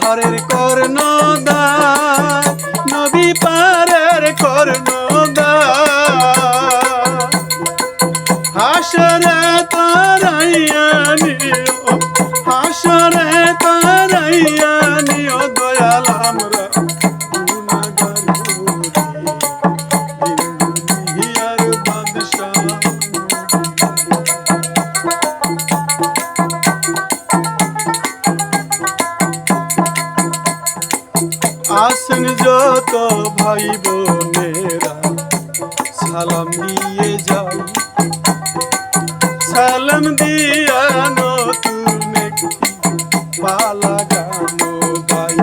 পাহাড়ের কর্ণদা নদী পারের কর্ণদা আসেন যত ভাই বোনেরা, সালাম দিয়ে যাই সালাম দিয়া নতুন পালা গানো গাই।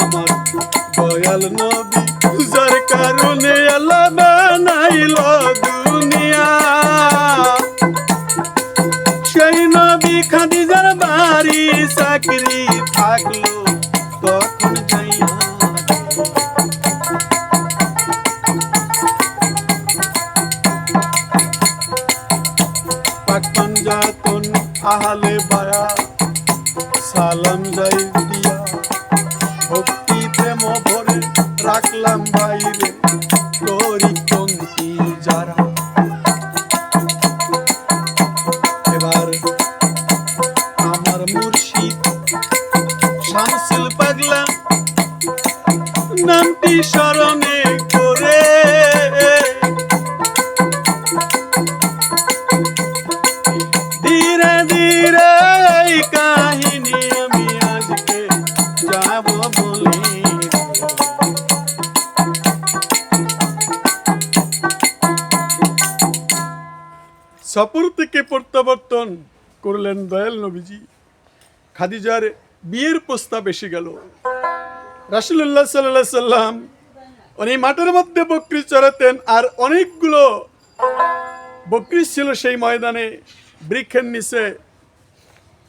আমার দয়াল নবী, যার কারণে আল্লাহ বানাইল দুনিয়া। সেই নবী খাদিজার বাড়ি চাকরি থাকল আহালে বায়া সালাম যাই সপুর থেকে প্রত্যাবর্তন করলেন দয়াল নবীজি। খাদিজার বিয়ের প্রস্তাব এসে গেল। রাসুল্লাহ সাল্লাহ সাল্লাম উনি মাঠের মধ্যে বকরি চড়াতেন আর অনেকগুলো বকরি ছিল সেই ময়দানে, বৃক্ষের নিচে।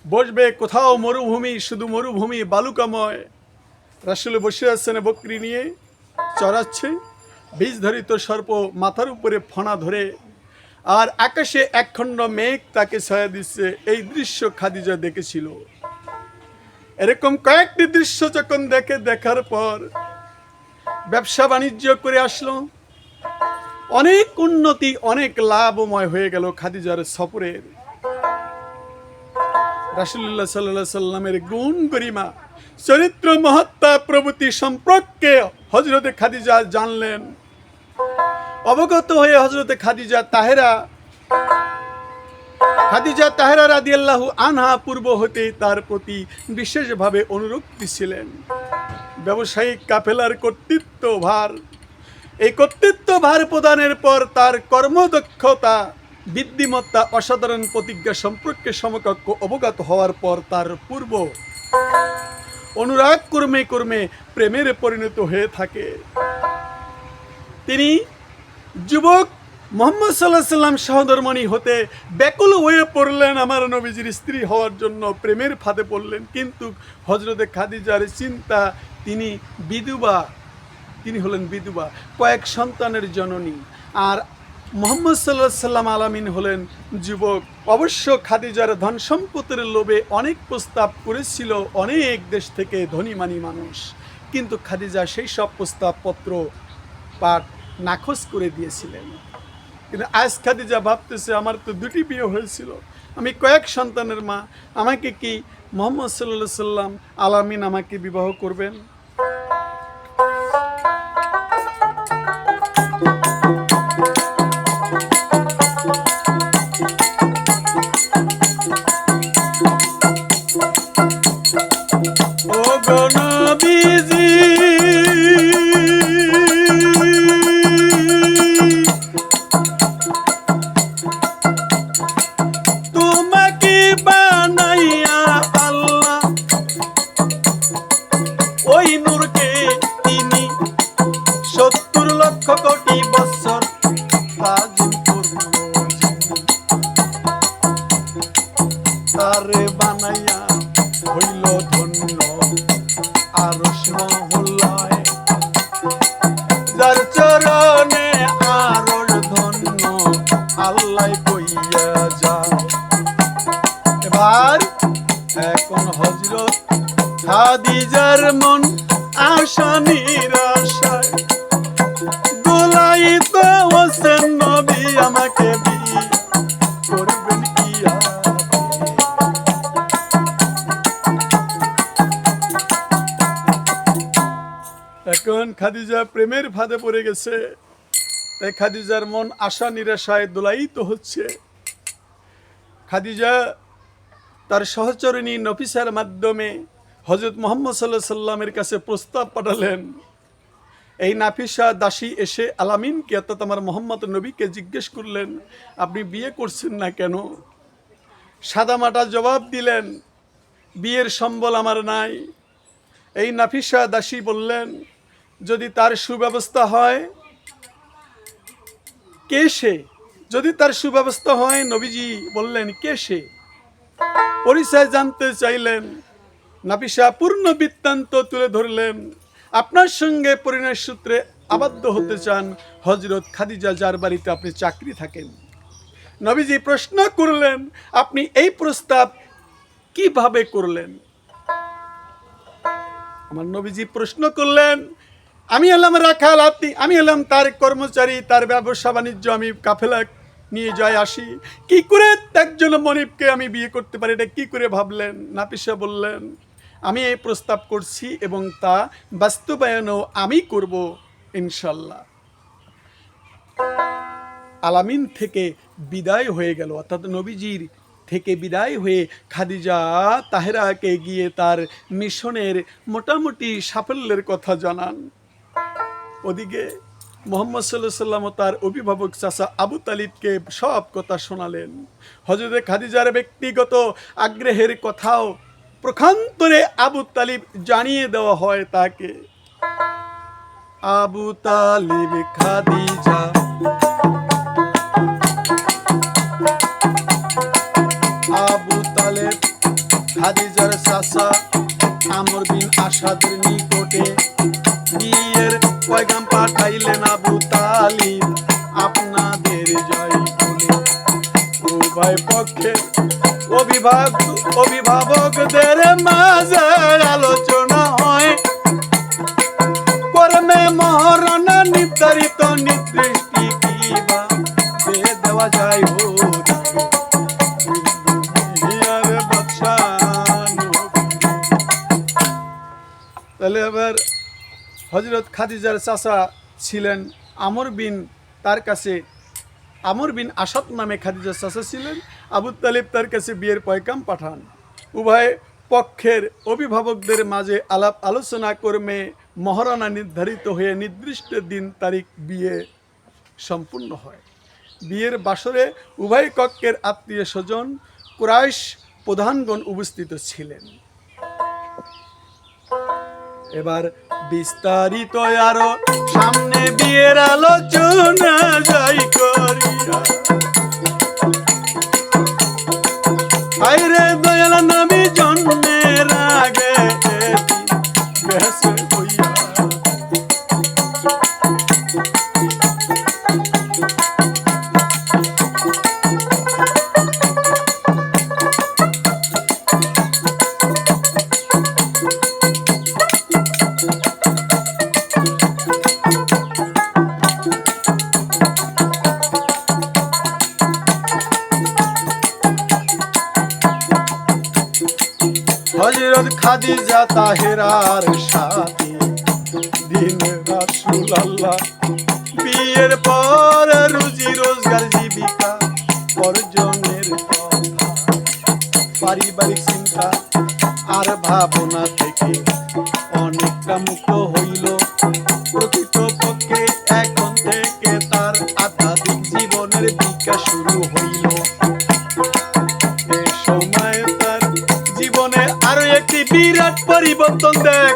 বসবে কোথাও মরুভূমি, শুধু মরুভূমি, বালুকাময়। রাসুল বসে আছেন বকরি নিয়ে, চড়াচ্ছে। বীজ ধরিত সর্প মাথার উপরে ফণা ধরে আর আকাশে একখণ্ড মেঘ তাকে ছায়া দিচ্ছে। এই দৃশ্য খাদিজা দেখেছিল। এরকম কয়েকটি দৃশ্য যখন দেখে, দেখার পর ব্যবসা বাণিজ্য করে আসলো। অনেক উন্নতি, অনেক লাভময় হয়ে গেল খাদিজার সফরের। রাসুল্লাহ সাল্লাহ সাল্লামের গুণ গরিমা, চরিত্র মহত্তা প্রভৃতি সম্পর্কে হজরতে খাদিজা জানলেন। অবগত হয়ে হজরতে খাদিজা তাহেরা খাদিজা তাহেরা রাদিয়াল্লাহু আনহা পূর্ব হতেই তার প্রতি বিশেষভাবে অনুরক্তি ছিলেন। ব্যবসায়িক কাফেলার কর্তৃত্ব ভার এই কর্তৃত্ব ভার প্রদানের পর তার কর্মদক্ষতা, বুদ্ধিমত্তা, অসাধারণ প্রতিজ্ঞা সম্পর্কে সমকক্ষ অবগত হওয়ার পর তার পূর্ব অনুরাগ কর্মে কর্মে প্রেমের পরিণত হয়ে থাকে। তিনি যুবক, মোহাম্মদ সাল্লাহ সাল্লাম সহধর্মণি হতে ব্যাকুল হয়ে পড়লেন আমার নবীজির স্ত্রী হওয়ার জন্য। প্রেমের ফাঁদে পড়লেন। কিন্তু হজরতে খাদিজার চিন্তা, তিনি বিধবা, তিনি হলেন বিধবা, কয়েক সন্তানের জননী। আর মোহাম্মদ সাল্লাহ সাল্লাম আলামিন হলেন যুবক। অবশ্য খাদিজার ধন সম্পদের লোভে অনেক প্রস্তাব করেছিল, অনেক দেশ থেকে ধনীমানী মানুষ। কিন্তু খাদিজা সেই সব প্রস্তাবপত্র পাঠ নাকচ করে দিয়েছিলেন। কিন্তু আজ খাদিজা ভাবতেছে, আমার তো দুটি বিয়ে হয়েছিল। আমি কয়েক সন্তানের মা। আমাকে কি মোহাম্মদ সাল্লাহ সাল্লাম আলামিন আমাকে বিবাহ করবেন? আল্লাহ কইয়া যায় এবার এখন হজরত খাদিজার মন আশা নিরাশায়। হোসেন নবী আমাকে বিয়ে এখন খাদিজা প্রেমের ফাঁদে পড়ে গেছে। তাই খাদিজার মন আশা নিরাশায় দোলায়িত হচ্ছে। খাদিজা তার সহচরণী নফিসার মাধ্যমে হজরত মোহাম্মদ সাল্লাহ সাল্লামের কাছে প্রস্তাব পাঠালেন, এই নাফিসা দাসী এসে আলামিনকে, অর্থাৎ আমার মোহাম্মদ নবীকে জিজ্ঞেস করলেন, আপনি বিয়ে করছেন না কেন? সাদামাটা জবাব দিলেন, বিয়ের সম্বল আমার নাই। এই নাফিসা দাসী বললেন, যদি তার সুব্যবস্থা হয় কে সে? যদি তার সুব্যবস্থা হয়, নবীজি বললেন, কে সে? পরিচয় জানতে চাইলেন নাফিসা পূর্ণ বৃত্তান্ত তুলে ধরলেন। আপনার সঙ্গে পরিণয় সূত্রে আবদ্ধ হতে চান হজরত খাদিজা, যার বাড়িতে আপনি চাকরি থাকেন। নবীজি প্রশ্ন করলেন, আপনি এই প্রস্তাব কীভাবে করলেন? আমার নবীজি প্রশ্ন করলেন আমি এলাম রাখাল আপনি আমি এলাম তার কর্মচারী, তার ব্যবসা বাণিজ্য আমি কাফেলা নিয়ে যাই আসি। কি করে একজন মনিবকে আমি বিয়ে করতে পারি? এটা কি করে ভাবলেন? নাপিসা বললেন, আমি এই প্রস্তাব করছি এবং তা বাস্তবায়নও আমি করব, ইনশাল্লাহ। আলামিন থেকে বিদায় হয়ে গেল, অর্থাৎ নবীজির থেকে বিদায় হয়ে খাদিজা তাহেরাকে গিয়ে তার মিশনের মোটামুটি সাফল্যের কথা জানান। ওদিকে মোহাম্মদ সাল্লাহ সাল্লাম তার অভিভাবক চাচা আবু তালিবকে সব কথা শোনালেন। হজরত খাদিজার ব্যক্তিগত আগ্রহের কথাও প্রখান্তরে আবু তালিব জানিয়ে দেওয়া হয় তাকে। আবু তালিব, খাদিজা। আবু তালেব, খাদিজার চাচা আমর বিন আসাদের নিকটে পাঠাইলেন আবু তালিব আপনাদের জয় বলে উভয় পক্ষে অভিভাবক অভিভাবকদের মাঝে আলোচনা হয়। কর্মে মহারণা নির্ধারিত নির্দিষ্টি কিবা দিয়ে দেওয়া যায় হো তাহলে এবার হজরত খাদিজার চাচা ছিলেন আমর বিন, তার কাছে আমর বিন আসাদ নামে খাদিজার চাচা ছিলেন। আবু তালিব তার কাছে বিয়ের পয়কাম পাঠান। উভয় পক্ষের অভিভাবকদের মাঝে আলাপ আলোচনা কর্মে মহারণা নির্ধারিত হয়ে নির্দিষ্ট দিন তারিখ বিয়ে সম্পূর্ণ হয়। বিয়ের বাসরে উভয় কক্ষের আত্মীয় স্বজন কুরাইশ প্রধানগণ উপস্থিত ছিলেন। এবার বিস্তারিত আরও। সামনে বিয়ের আলোচনা যাই করিয়া। আইরে দয়াল নবী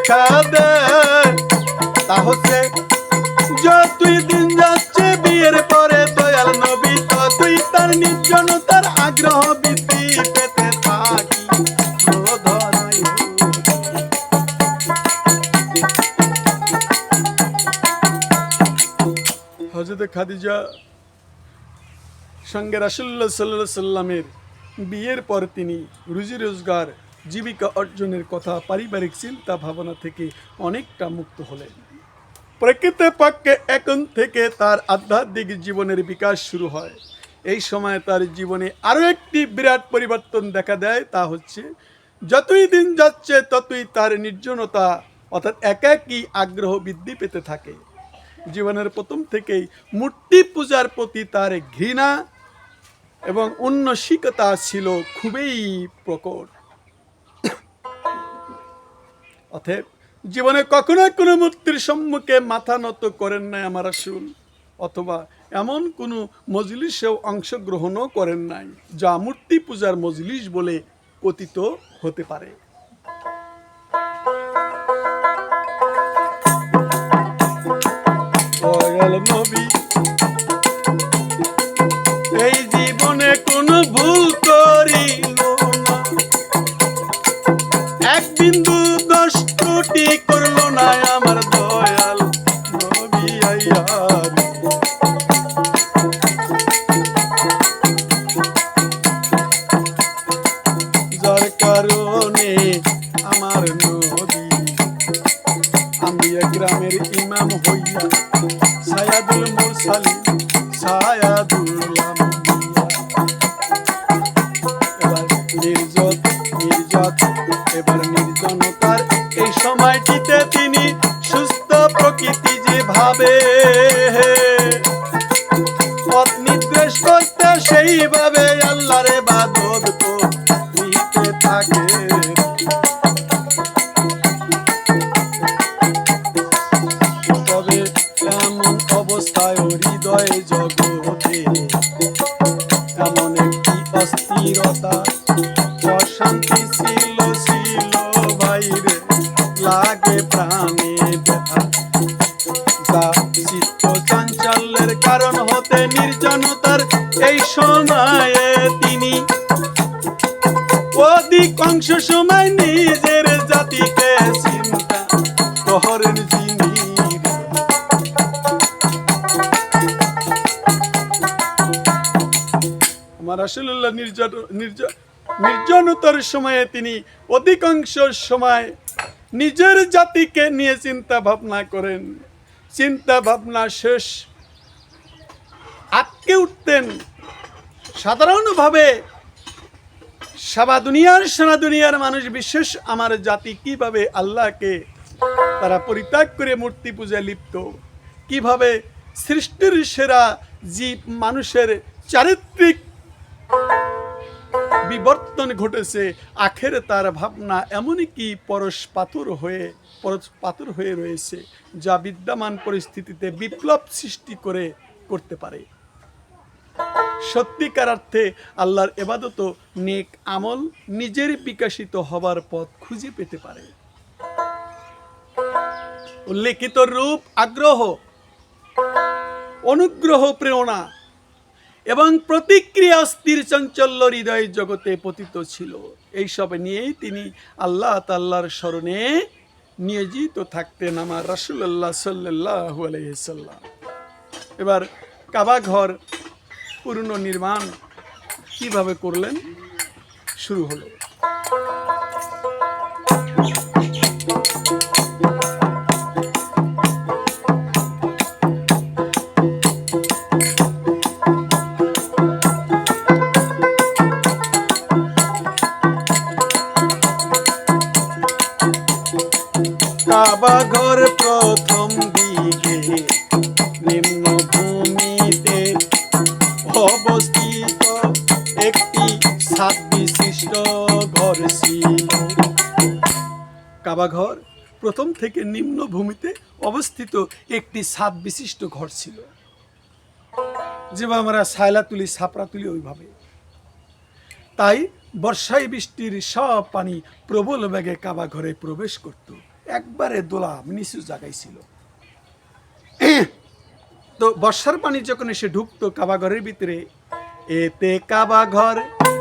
দেখা তা হচ্ছে, যতই দিন যাচ্ছে, বিয়ের পরে দয়াল নবী, ততই তার আগ্রহ বৃদ্ধি পেতে থাকি। হজরত খাদিজা সঙ্গে রাসুল্লাহ সাল্লাহ সাল্লামের বিয়ের পর তিনি রুজি রোজগার জীবিকা অর্জনের কথা পারিবারিক চিন্তা ভাবনা থেকে অনেকটা মুক্ত হলেন। প্রকৃত পক্ষে এখন থেকে তার আধ্যাত্মিক জীবনের বিকাশ শুরু হয়। এই সময় তার জীবনে আরও একটি বিরাট পরিবর্তন দেখা দেয়, তা হচ্ছে যতই দিন যাচ্ছে, ততই তার নির্জনতা অর্থাৎ একাকী আগ্রহ বৃদ্ধি পেতে থাকে। জীবনের প্রথম থেকেই মূর্তি পূজার প্রতি তার ঘৃণা এবং উন্নসিকতা ছিল খুবই প্রকট। অতএব জীবনে কখনো কোনো মূর্তির সম্মুখে মাথা নত করেন নাই আমার আসুন অথবা এমন কোনো মজলিসেও অংশগ্রহণও করেন নাই, যা মূর্তি পূজার মজলিস বলে কথিত হতে পারে। এই জীবনে কোনো ভুল করিল না। এক বিন্দু যে তিনি। অধিকাংশ সময় নিজের জাতিকে চিন্তা নির্জনতার সময়ে তিনি অধিকাংশ সময় নিজের জাতিকে নিয়ে চিন্তা ভাবনা করেন। চিন্তা ভাবনা শেষ আটকে উঠতেন। সাধারণভাবে সারা দুনিয়ার সারা দুনিয়ার মানুষ বিশেষ আমার জাতি কীভাবে আল্লাহকে তারা পরিত্যাগ করে মূর্তি পূজায় লিপ্ত? কীভাবে সৃষ্টির সেরা জীব মানুষের চারিত্রিক বিবর্তন ঘটেছে? আখের তার ভাবনা এমনই কি পরশ পাথর হয়ে, পরশ পাথর হয়ে রয়েছে, যা বিদ্যমান পরিস্থিতিতে বিপ্লব সৃষ্টি করে, করতে পারে? সত্যিকার অর্থে আল্লাহর এবাদত নেক আমল নিজের বিকাশিত হবার পথ খুঁজে পেতে পারে। উল্লেখিত রূপ আগ্রহ, অনুগ্রহ, প্রেরণা এবং প্রতিক্রিয়া স্থির চঞ্চল্য হৃদয় জগতে পতিত ছিল। এইসব নিয়েই তিনি আল্লাহ তাল্লার স্মরণে নিয়োজিত থাকতেন আমার রাসুল্লাহ সাল্লাহ আলহিসাল্লাম এবার কাবা পূর্ণ নির্মাণ কীভাবে করলেন? শুরু হলো। ঘর প্রথম দিকে কাবা ঘর প্রথম থেকে নিম্ন ভূমিতে অবস্থিত একটি সাত বিশিষ্ট ঘর ছিল। যেভাবে আমরা সায়লা তুলি ছাপড়া তুলি ওইভাবে। তাই বর্ষায় বৃষ্টির সব পানি প্রবল বেগে কাবা ঘরে প্রবেশ করত। একবারে দোলা নিচু জায়গায় ছিল। তো বর্ষার পানি যখন এসে ঢুকতো কাবা ঘরের ভিতরে, এতে কাবা ঘর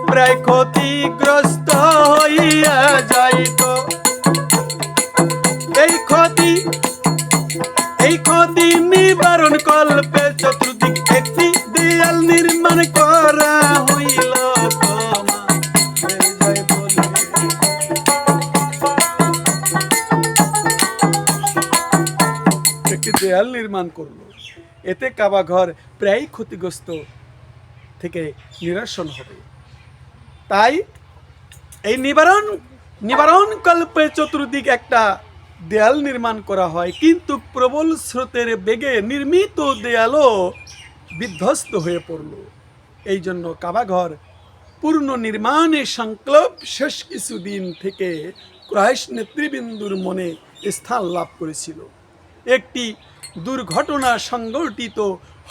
প্রায় ক্ষতিগ্রস্ত হইয়া যাইত। দেখছি এই কল্পে চতুর্দিক দেখছি দেয়াল নির্মাণ করা হইল দেয়াল নির্মাণ করল। এতে কাবা ঘর প্রায় ক্ষতিগ্রস্ত থেকে নিরসন হবে। তাই এই নিবারণ নিবারণ কল্পে চতুর্দিক একটা দেয়াল নির্মাণ করা হয়, কিন্তু প্রবল স্রোতের বেগে নির্মিত দেয়ালও বিধ্বস্ত হয়ে পড়ল। এই জন্য কাবাঘর পূর্ণ নির্মাণে সংকল্প শেষ কিছুদিন থেকে ক্রাইশ নেতৃবৃন্দুর মনে স্থান লাভ করেছিল। একটি দুর্ঘটনা সংঘটিত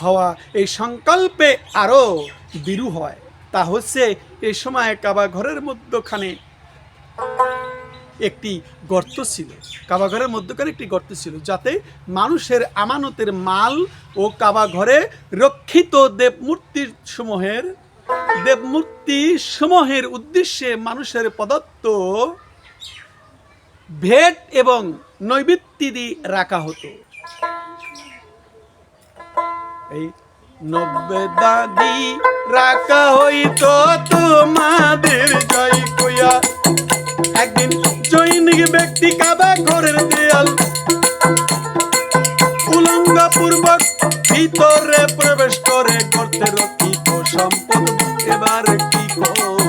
হওয়া এই সংকল্পে আরও বিরু হয়। তা হচ্ছে, এ সময় কাবা ঘরের মধ্যখানে একটি গর্ত ছিল। কাবা ঘরের মধ্যখানে একটি গর্ত ছিল যাতে মানুষের আমানতের মাল ও কাবা ঘরে রক্ষিত দেবমূর্তির সমূহের দেবমূর্তি সমূহের উদ্দেশ্যে মানুষের প্রদত্ত ভেট এবং নৈবিত্তিদি রাখা হতো। এই নব্বে রাখা হইতো তোমাদের জয় কইয়া। একদিন জৈনিক ব্যক্তি কাবা ঘরের দেয়াল। উলঙ্গ পূর্বক ভিতরে প্রবেশ করে করতে রক্ষিত সম্পদ এবার কি করে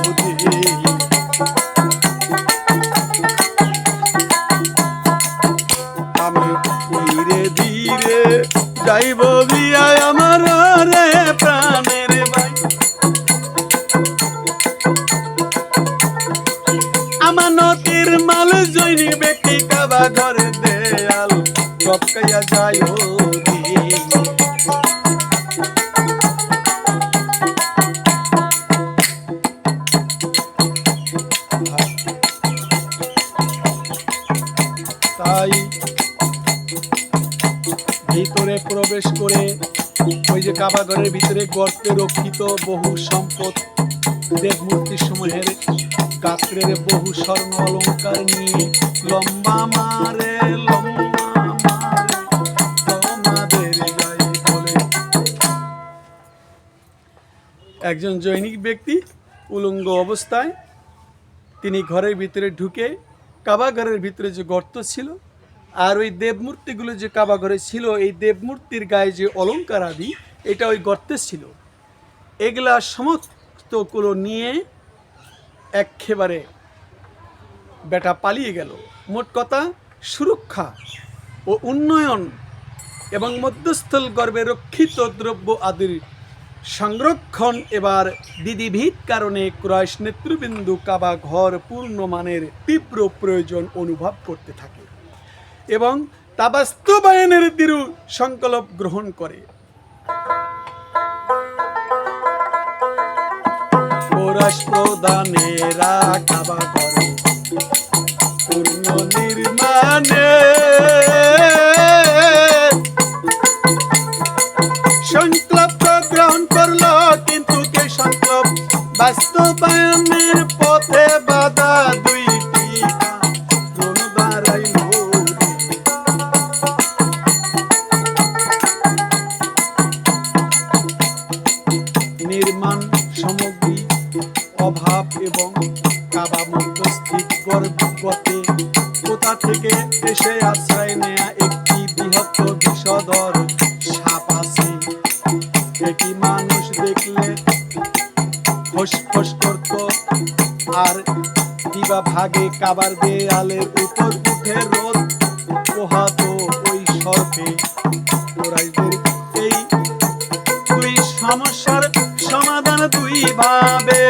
ভিতরে প্রবেশ করে ওই যে কাবা ঘরের ভিতরে গর্তে রক্ষিত বহু সম্পদ দেবমূর্তি সমূহের গাত্রের বহু স্বর্ণ অলঙ্কার নিয়ে লম্বা মারে একজন জৈনিক ব্যক্তি উলঙ্গ অবস্থায় তিনি ঘরের ভিতরে ঢুকে কাবাঘরের ভিতরে যে গর্ত ছিল আর ওই দেবমূর্তিগুলো যে কাবাঘরে ছিল, এই দেবমূর্তির গায়ে যে অলঙ্কার আদি, এটা ওই গর্তে ছিল। এগুলা সমস্তগুলো নিয়ে একেবারে বেটা পালিয়ে গেল। মোট কথা, সুরক্ষা ও উন্নয়ন এবং মধ্যস্থল গর্ভে রক্ষিত দ্রব্য আদির সংরক্ষণ এবার দিদিভিত কারণে ক্রয়শ নেতৃবৃন্দু কাবা ঘর পূর্ণ মানের তীব্র প্রয়োজন অনুভব করতে থাকে। এবং তা বাস্তবায়নের দৃঢ় সংকল্প গ্রহণ করে। পৌরাষ রাখাবা করে। পূর্ণ ফসফস করত। আর দিবা ভাগে কাবার দেয়ালের উপর উঠে রোদ। ওই সর্পে ওরাইদের এই দুই সমস্যার সমাধান দুই ভাবে।